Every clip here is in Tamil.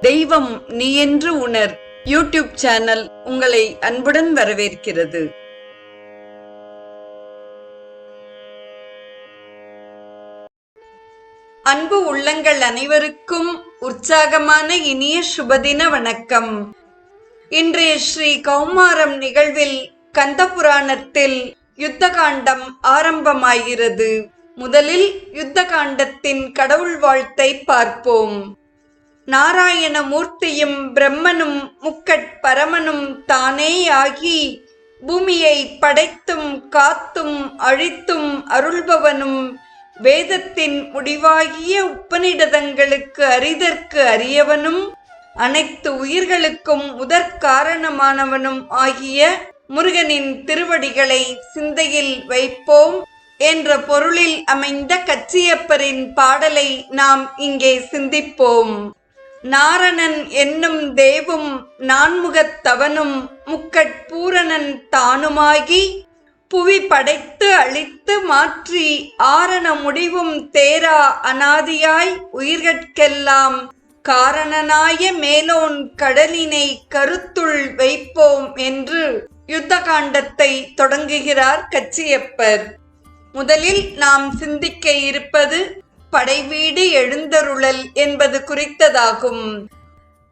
தெய்வம் நீ என்று உணர். யூடியூப் சேனல் உங்களை அன்புடன் வரவேற்கிறது. அன்பு உள்ளங்கள் அனைவருக்கும் உற்சாகமான இனிய சுபதின வணக்கம். இன்றைய ஸ்ரீ கௌமாரம் நிகழ்வில் கந்த புராணத்தில் யுத்த காண்டம் ஆரம்பமாகிறது. முதலில் யுத்த காண்டத்தின் கடவுள் வாழ்த்தை பார்ப்போம். நாராயண மூர்த்தியும் பிரம்மனும் முக்கட் பரமனும் தானேயாகி பூமியை படைத்தும் காத்தும் அழித்தும் அருள்பவனும் வேதத்தின் முடிவாகிய உப்பனிடதங்களுக்கு அறிதற்கு அரியவனும் அனைத்து உயிர்களுக்கும் உதற்காரணமானவனும் ஆகிய முருகனின் திருவடிகளை சிந்தையில் வைப்போம் என்ற பொருளில் அமைந்த கச்சியப்பரின் பாடலை நாம் இங்கே சிந்திப்போம். நாரணன் என்னும் தேவும் நான்முகத்தவனும் முக்கட்பூரணன் தானுமாகி புவி படைத்து அழித்து மாற்றி ஆரண முடிவும் தேரா அனாதியாய் உயிர்கட்கெல்லாம் காரணனாய மேலோன் கடலினை கருத்துள் வைப்போம் என்று யுத்த காண்டத்தை தொடங்குகிறார் கச்சியப்பர். முதலில் நாம் சிந்திக்க இருப்பது படைவீடு எழுந்தருளல் என்பது குறித்ததாகும்.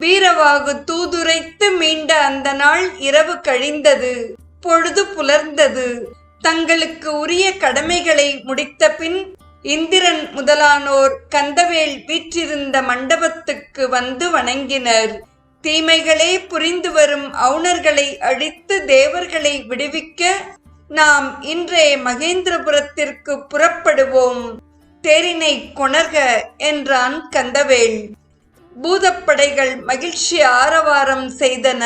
வீரவாகு தூதுரைத்து மீண்ட அந்த நாள் இரவு கழிந்தது. பொழுது புலர்ந்தது. தங்களுக்கு உரிய கடமைகளை முடித்த பின் இந்திரன் முதலானோர் கந்தவேல் வீற்றிருந்த மண்டபத்துக்கு வந்து வணங்கினர். தீமைகளே புரிந்து வரும் அவுணர்களை அழித்து தேவர்களை விடுவிக்க நாம் இன்றைய மகேந்திரபுரத்திற்கு புறப்படுவோம். தேரினை கொணர்க என்றான் கந்தவேல். பூதப்படைகள் மகிழ்ச்சி ஆரவாரம் செய்தன.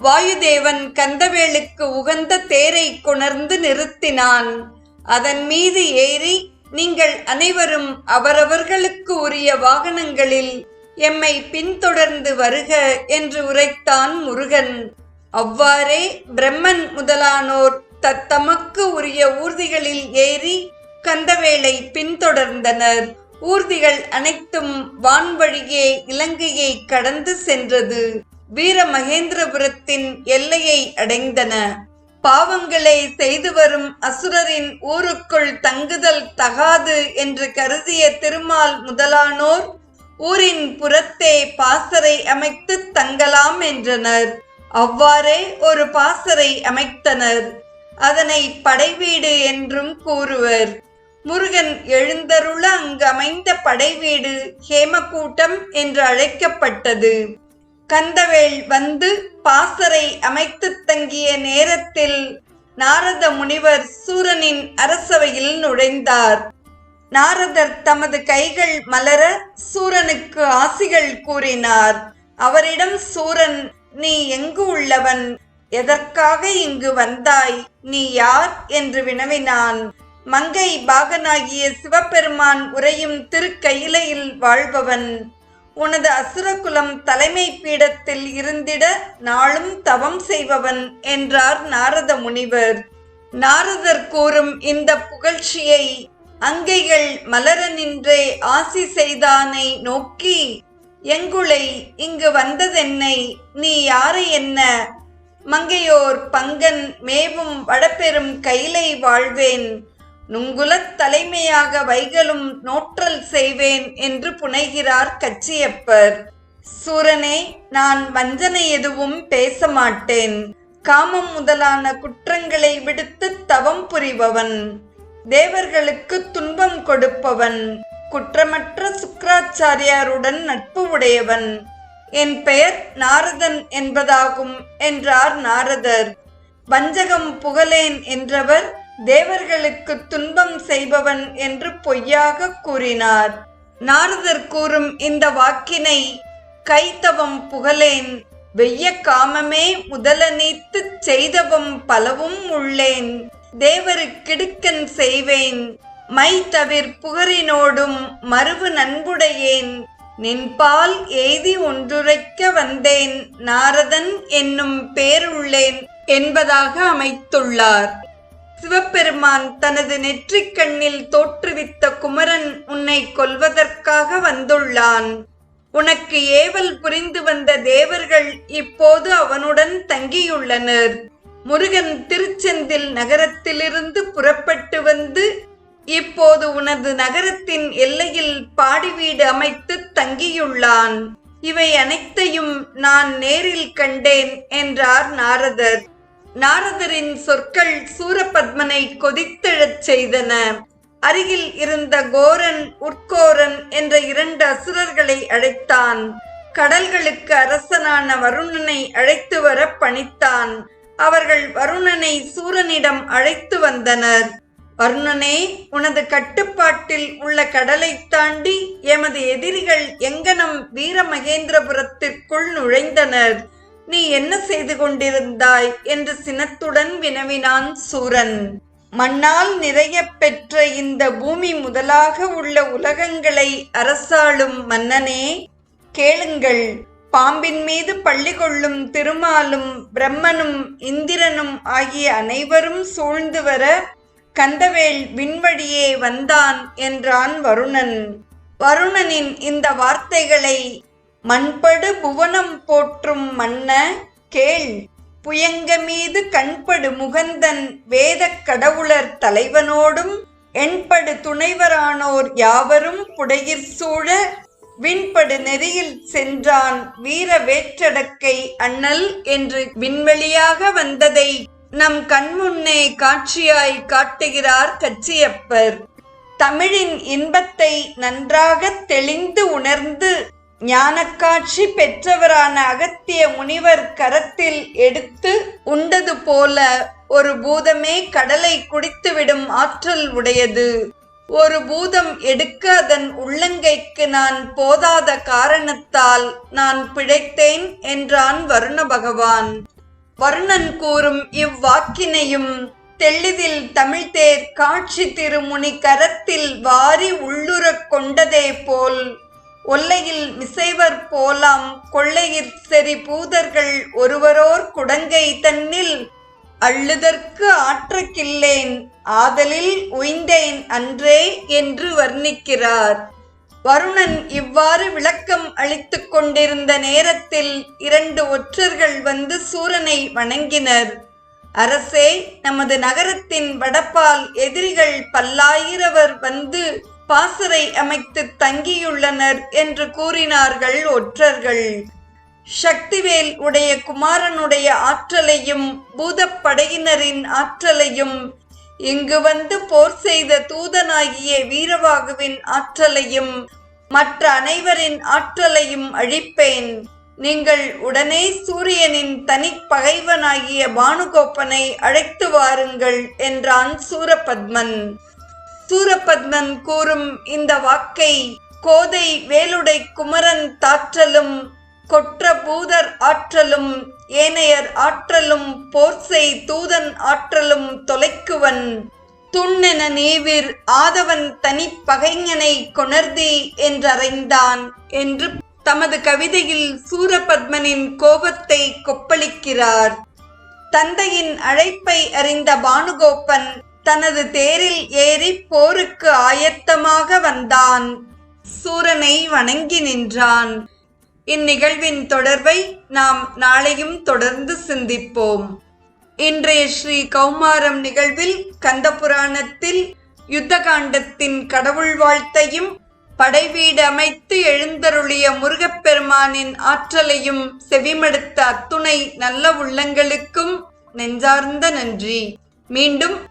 வாயுதேவன் கந்தவேலுக்கு உகந்த தேரை கொணர்ந்து நிறுத்தினான். அதன் மீது ஏறி நீங்கள் அனைவரும் அவரவர்களுக்கு உரிய வாகனங்களில் எம்மை பின்தொடர்ந்து வருக என்று உரைத்தான் முருகன். அவ்வாறே பிரம்மன் முதலானோர் தத்தமக்கு உரிய ஊர்திகளில் ஏறி கந்தவேளை பின்தொடர்ந்தனர். ஊர்திகள் அனைத்தும் வான்வழியே இலங்கையை கடந்து சென்றது. வீர மகேந்திரபுரத்தின் எல்லையை அடைந்தன. பாவங்களை செய்து வரும் அசுரரின் ஊருக்குள் தங்குதல் தகாது என்று கருதிய திருமால் முதலானோர் ஊரின் புறத்தே பாசறை அமைத்து தங்கலாம் என்றனர். அவ்வாறே ஒரு பாசறை அமைத்தனர். அதனை படைவீடு என்றும் கூறுவர். முருகன் எழுந்தருள அங்கு அமைந்த படைவீடு ஹேமக்கூட்டம் என்று அழைக்கப்பட்டது. கந்தவேள் வந்து பாசறை அமைத்து தங்கிய நேரத்தில் நாரத முனிவர் சூரனின் அரசவையில் நுழைந்தார். நாரதர் தமது கைகள் மலர சூரனுக்கு ஆசிகள் கூறினார். அவரிடம் சூரன் நீ எங்கு உள்ளவன்? எதற்காக இங்கு வந்தாய்? நீ யார்? என்று வினவினான். மங்கை பாகனாகிய சிவபெருமான் உரையும் திருக்கயிலையில் வாழ்பவன். உனது அசுரகுலம் தலைமை பீடத்தில் இருந்திட நாளும் தவம் செய்பவன் என்றார் நாரத முனிவர் நாரதர் கூறும் இந்த புகழ்ச்சியை அங்கைகள் மலர நின்றே ஆசி செய்தானை நோக்கி எங்குளை இங்கு வந்ததென்னை நீ யாரை என்ன? மங்கையோர் பங்கன் மேவும் வடபெரும் கைலை வாழ்வேன். நுங்குலத் தலைமையாக வைகளும் நோற்றல் செய்வேன் என்று புனைகிறார் கச்சியப்பர். சூரனே நான் வஞ்சனை எதுவும் பேச மாட்டேன் காமம் முதலான குற்றங்களை விடுத்து தவம் புரிபவன். தேவர்களுக்கு துன்பம் கொடுப்பவன். குற்றமற்ற சுக்கராச்சாரியாருடன் நட்பு உடையவன். என் பெயர் நாரதன் என்பதாகும் என்றார் நாரதர். வஞ்சகம் புகழேன் என்றவர் தேவர்களுக்கு துன்பம் செய்பவன் என்று பொய்யாக கூறினார். நாரதர் கூறும் இந்த வாக்கினை கைத்தவம் புகழேன் வெய்ய காமமே முதலனைத்து செய்தவம் பலவும் உள்ளேன். தேவருக்கிடுக்கன் செய்வேன் மை தவிர் புகரினோடும் மறுவு நண்புடையேன். நின்பால் எய்தி ஒன்றுரைக்க வந்தேன் நாரதன் என்னும் பேருள்ளேன் என்பதாக அமைத்துள்ளார். சிவபெருமான் தனது நெற்றிக் கண்ணில் தோற்றுவித்த குமரன் உன்னை கொல்வதற்காக வந்துள்ளான். உனக்கு ஏவல் புரிந்து வந்த தேவர்கள் இப்போது அவனுடன் தங்கியுள்ளனர். முருகன் திருச்செந்தில் நகரத்திலிருந்து புறப்பட்டு வந்து இப்போது உனது நகரத்தின் எல்லையில் பாடி வீடு அமைத்து தங்கியுள்ளான். இவை அனைத்தையும் நான் நேரில் கண்டேன் என்றார் நாரதர். நாரதரின் சொற்கள் சூரபத்மனை கொதித்தெழச் செய்தன. அருகில் இருந்த கோரன் உட்கோரன் என்ற இரண்டு அசுரர்களை அழைத்தான். கடல்களுக்கு அரசனான வருணனை அழைத்து வர பணித்தான். அவர்கள் வருணனை சூரனிடம் அழைத்து வந்தனர். வருணனே உனது கட்டுப்பாட்டில் உள்ள கடலை தாண்டி எமது எதிரிகள் எங்கனம் வீரமகேந்திரபுரத்திற்குள் நுழைந்தனர். நீ என்ன செய்து கொண்டிருந்தாய்? என்று சினத்துடன் வினவினான் சூரன். மண்ணால் நிறைய பெற்ற இந்த பூமி முதலாக உள்ள உலகங்களை அரசாளும் மன்னனே கேளுங்கள். பாம்பின் மீது பள்ளி கொள்ளும் திருமாலும் பிரம்மனும் இந்திரனும் ஆகிய அனைவரும் சூழ்ந்து வர கந்தவேல் விண்வழியே வந்தான் என்றான் வருணன். வருணனின் இந்த வார்த்தைகளை மண்படு புவனம் போற்றும் மன்ன கேள். புயங்க மீது கண்படு முகந்தன் வேதக் கடவுளர் தலைவனோடும் எண்படு துணைவரானோர் யாவரும் புடையிற் சூழ விண்படு நெறியில் சென்றான் வீர வேற்றடக்கை அண்ணல் என்று விண்வெளியாக வந்ததை நம் கண்முன்னே காட்சியாய் காட்டுகிறார் கச்சியப்பர். தமிழின் இன்பத்தை நன்றாக தெளிந்து உணர்ந்து ஞானக்காட்சி பெற்றவரான அகத்திய முனிவர் கரத்தில் எடுத்து உண்டது போல ஒரு பூதமே கடலை குடித்துவிடும் ஆற்றல் உடையது. ஒரு பூதம் எடுக்க அதன் உள்ளங்கைக்கு நான் போதாத காரணத்தால் நான் பிழைத்தேன் என்றான் வருண பகவான். வருணன் கூறும் இவ்வாக்கினையும் தெள்ளிதில் தமிழ்தேர் காட்சி திருமுனி கரத்தில் வாரி உள்ளுறக் கொண்டதே போல் ஒல்லையில் மிசைவர் போலாம் கொள்ளையிற் செறி பூதர்கள் ஒருவரோர் குடங்கை தன்னில் அள்ளுதற்கு ஆற்றக்கில்லேன் ஆதலில் உய்ந்தேன் அன்றே என்று வர்ணிக்கிறார். வருணன் இவ்வாறு விளக்கம் அளித்து கொண்டிருந்த நேரத்தில் இரண்டு ஒற்றர்கள் வந்து சூரனை வணங்கினர். அரசே நமது நகரத்தின் வடப்பால் எதிரிகள் பல்லாயிரவர் வந்து பாசறை அமைத்து தங்கியுள்ளனர் என்று கூறினார்கள் ஒற்றர்கள். சக்திவேல் உடைய குமாரனுடைய ஆற்றலையும் பூதப்படையினரின் ஆற்றலையும் இங்கு வந்து போர் செய்த தூதனாகிய வீரவாகுவின் ஆற்றலையும் மற்ற அனைவரின் ஆற்றலையும் அழிப்பேன். நீங்கள் உடனே சூரியனின் தனிப்பகைவனாகிய பானுகோப்பனை அழைத்து வாருங்கள் என்றான் சூரபத்மன். சூரபத்மன் கூறும் இந்த வாக்கை கோதை வேலுடை குமரன் தாற்றலும் கொற்ற பூதர் ஆற்றலும் ஏனையர் ஆற்றலும் போர்சை தூதன் ஆற்றலும் தொலைக்குவன். துண்ணென நீவிர் ஆதவன் தனி பகைஞனை கொணர்தி என்றறைந்தான் என்று தமது கவிதையில் சூரபத்மனின் கோபத்தை கொப்பளிக்கிறார். தந்தையின் அழைப்பை அறிந்த பானுகோப்பன் தனது தேரில் ஏறி போருக்கு ஆயத்தமாக வந்தான். சூரனை வணங்கி நின்றான். இந்நிகழ்வின் தொடர்பை நாம் நாளையும் தொடர்ந்து சிந்திப்போம். இன்றைய ஸ்ரீ கௌமாரம் நிகழ்வில் கந்தபுராணத்தில் யுத்த யுத்தகாண்டத்தின் கடவுள் வாழ்த்தையும் படைவீடு அமைத்து எழுந்தருளிய முருகப்பெருமானின் ஆற்றலையும் செவிமடுத்த அத்துணை நல்ல உள்ளங்களுக்கும் நெஞ்சார்ந்த நன்றி. மீண்டும்